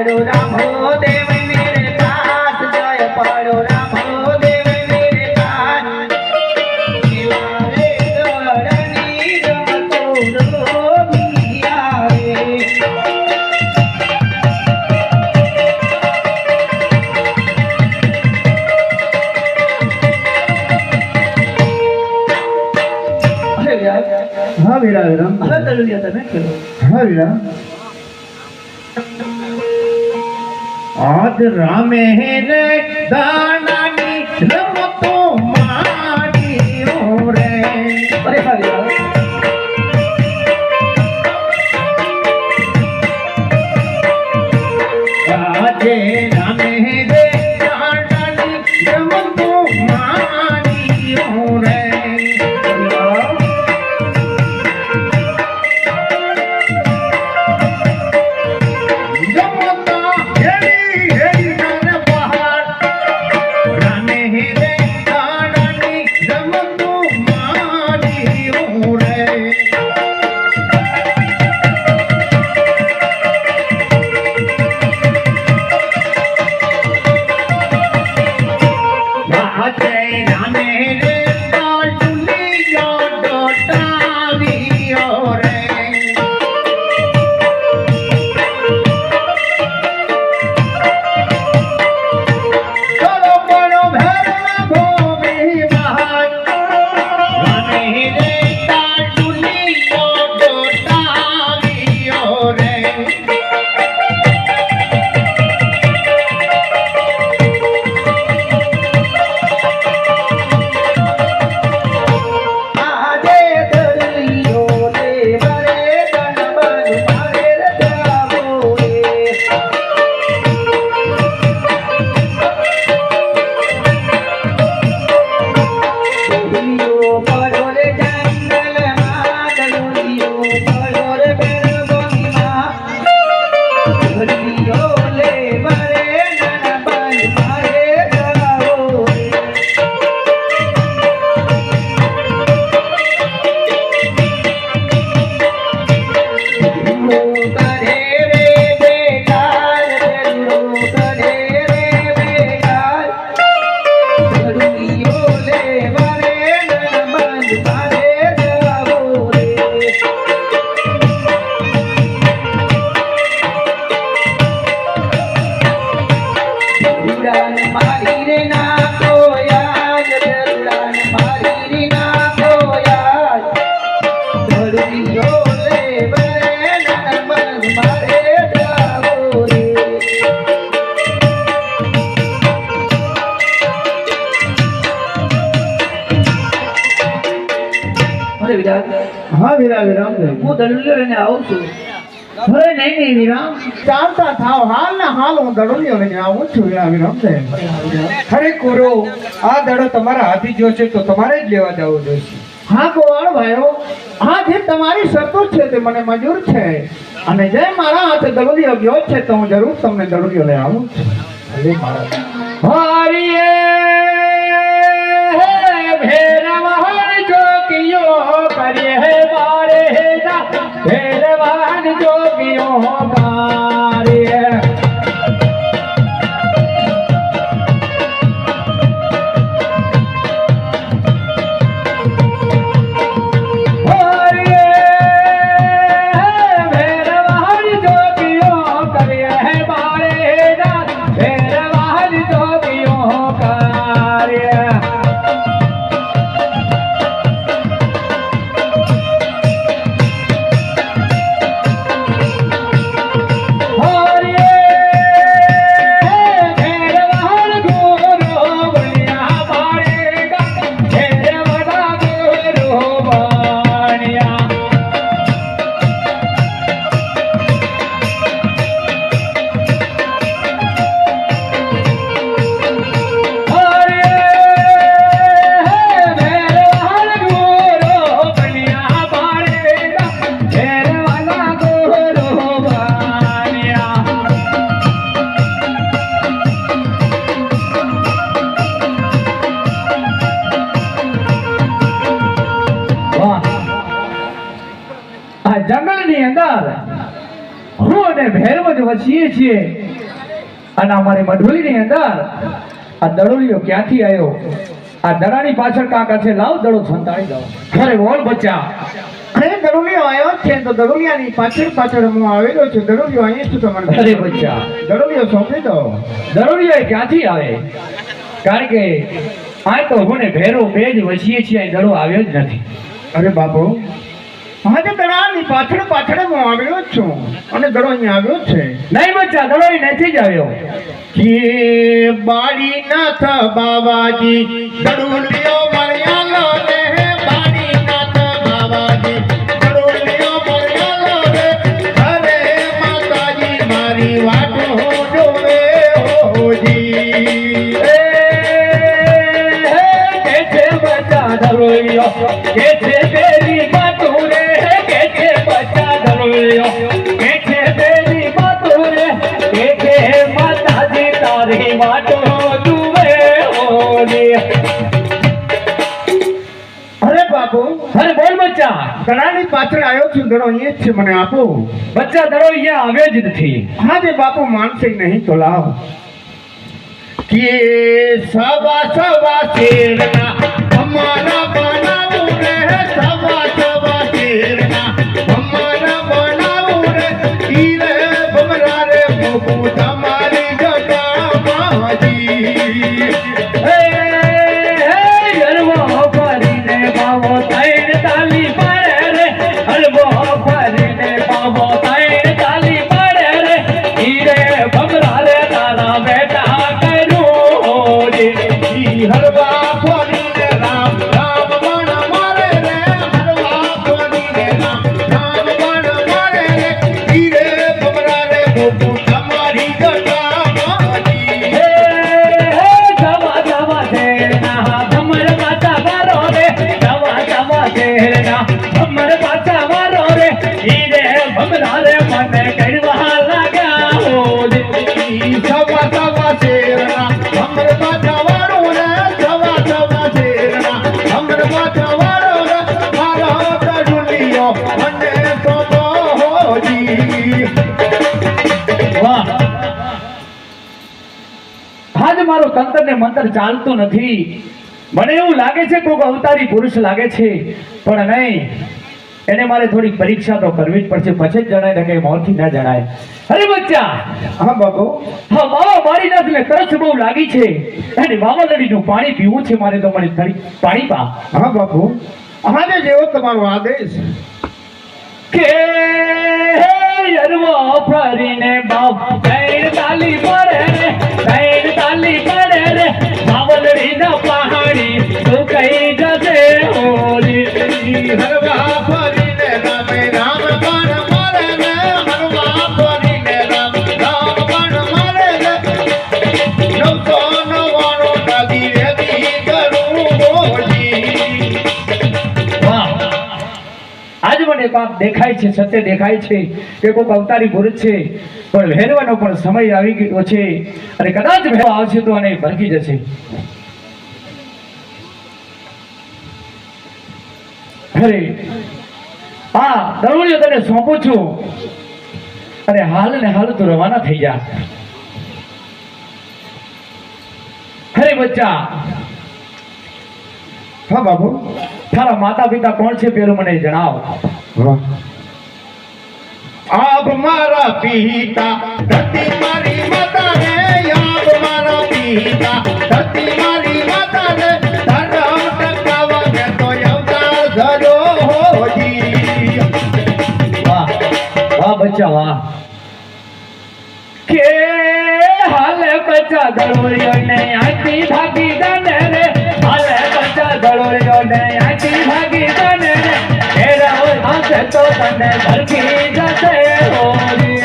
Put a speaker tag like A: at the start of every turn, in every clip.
A: પડો રામો દેવ મેરે
B: કાત જય પડો
A: રામો દેવ હા વિરા
B: હા તળુલિયા આજ રામે રે દાનાની રમતો માડી રે
A: અરે હા યાર
B: આજે રામે હા વીરા વિરામ
A: હું દલુલિયો લઈને આવું છું.
B: અરે નહીં નહીં વિરામ. ચાલતા થાવ. હાલ ને હાલ હું દડોલીઓ લઈને આવું છું. વીરા વિરામ
C: અરે કોરો આ દડો તમારા હાથી જોશે તો તમારે જ લેવા જવો જોઈશે.
B: હા ગોવાળ ભાઈઓ હા જે તમારી શરતો છે તે મને મંજૂર છે. અને જે મારા હાથે દડોલીઓ ગયો છે તો હું જરૂર તમને દડોલીઓ લઈ આવું છું.
C: ભલે
B: ભેરવાન જોગીઓ ગારીએ અને ભૈરવ જ વસીએ છીએ. અને અમારી મઢોલીની અંદર આ દડોલીઓ ક્યાંથી આવ્યો? આ દડાની પાછળ કાકા છે. લાવ દડો સંતાડી દો. ખરે બોલ બચ્ચા. આવ્યો છે. તો દડોલિયાની પાછળ પાછળ હું આવેલો છું. દડોલિયો અહીં છું તમારે
C: અરે બચ્ચા.
B: દડોલિયો સોંપી દો.
C: દરોડિયો ક્યાંથી આવે? કારણ કે આ તો હું ભેરો બે જ વસીએ છીએ. દડો આવ્યો જ નથી.
B: અરે બાપુ. આજે દડાની પાછળ પાછળ હું આવ્યો છું. અને દડો અહીં આવ્યો છે.
C: નહીં બચ્ચા દડો નથી જ આવ્યો.
B: કે બાળીનાથ બાવાજી દડુલિયો દડાની પાછળ આવ્યો છું દડો અહીંયા જ છે મને આપો.
C: બચ્ચા દડો અહીંયા આવે જ નથી.
B: આજે બાપુ માનશે નહીં તો લાવ. કે સવા સવા શેરના રે. રે રે રે મારો
C: વાહ. આજ મારો તંત્ર ને મંત્ર ચાલતું નથી. મને એવું લાગે છે કોઈક અવતારી પુરુષ લાગે છે પણ નહીં. એને મારે થોડી પરીક્ષા તો કરવી જ પડશે. પછી જ જણાય ને કઈ મોરથી ના જણાય. અરે બચ્ચા!
B: હા બાબુ
C: હા માવા મારી નાખ ને તરસ બહુ લાગી છે. અને માવા લડીનું પાણી પીવું છે મારે તો મને પાણી પા.
B: હા બાપુ. આજે જેવો તમારો આદેશ.
C: કે યરવો ફરીને બાપ તૈણ તાલી મને દેખાય છે, સત્ય દેખાય છે, કે કોઈક અવતારી ભૂત છે, પણ વહેરવાનો પણ સમય આવી ગયો છે અને કદાચ વહેવા આવશે તો અને ભરકી જશે. અરે હા દરોડિયો તને સોંપું છું. અને હાલ ને હાલ તું રવાના થઈ જા. અરે, બચ્ચા.
B: હા બાબુ
C: તારા માતા પિતા કોણ છે પેલું મને જણાવ.
B: આપ મારા પિતા ધરતી મારી માતા રે આપ મારા પિતા ધરતી મારી માતા રે ધરમ ટકાવા ને તો અવતાર ધરો હોજી.
C: વાહ વાહ બચ્ચા વાહ. કે હાલે બચ્ચા દરોડિયો ને આખી ભાગી દને તો તને ભરકી જશે હોરી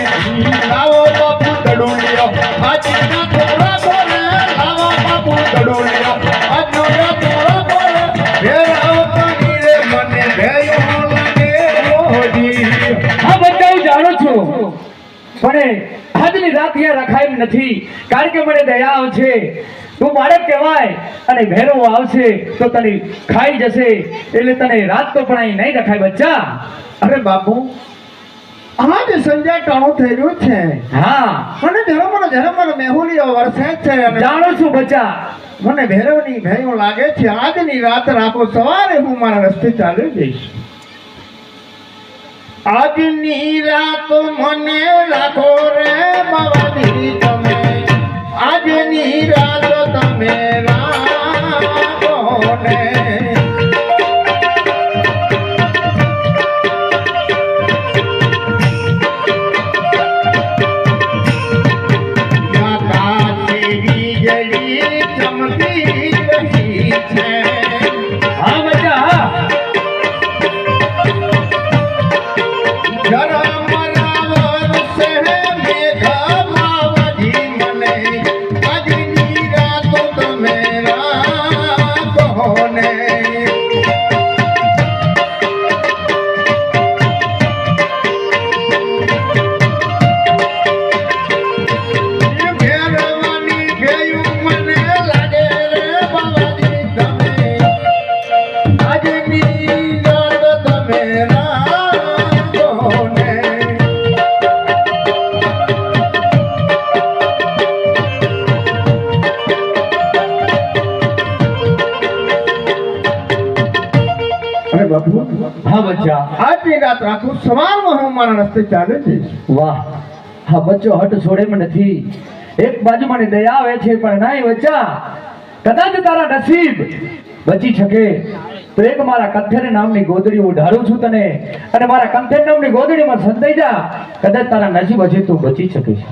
B: લાવો બાપુ દડુલિયો આજી ના થોડા બોલે લાવો બાપુ દડુલિયો આજનો યા થોડા બોલે ભેરાઓ પાણી રે મને ભેયો લાગે હોજી
C: હા બધા જાણો છું પણ આજની રાત અહીંયા રખાય નથી કારણ કે મને દયા આવશે તું મારે કહેવાય અને ભેરવો આવશે તો તને ખાઈ જશે. એટલે તને રાત તો પણ નહીં રખાય બચ્ચા.
B: અરે બાપુ આજ સંજય ટાણું થઈ રહ્યું છે.
C: હા.
B: મને ધર્મનો ધર્મનો મેહુલીઓ વરસે છે અને
C: જાણું છું બચ્ચા
B: મને ભેરવની ભેયું લાગે છે. આજની રાત રાખો સવારે હું મારા રસ્તે ચાલી જઈશ. આજની રાત મને રાખો રે બાબાજી તમે. આજની રાત તમે રાખો ને. તમારા રસ્તે ચાલે છે.
C: વાહ હા બચ્ચો હટ છોડે મને નથી. એક બાજુ મને દયા આવે છે પણ નાય બચ્ચા. કદાચ તારા નસીબ બચી શકે. તો એક મારા કંથેર નામની ગોદડી હું ઢાળું છું તને. અને મારા કંથેર નામની ગોદડીમાં સંતાઈ જા. કદાચ તારા નસીબ હજી તું બચી શકીશ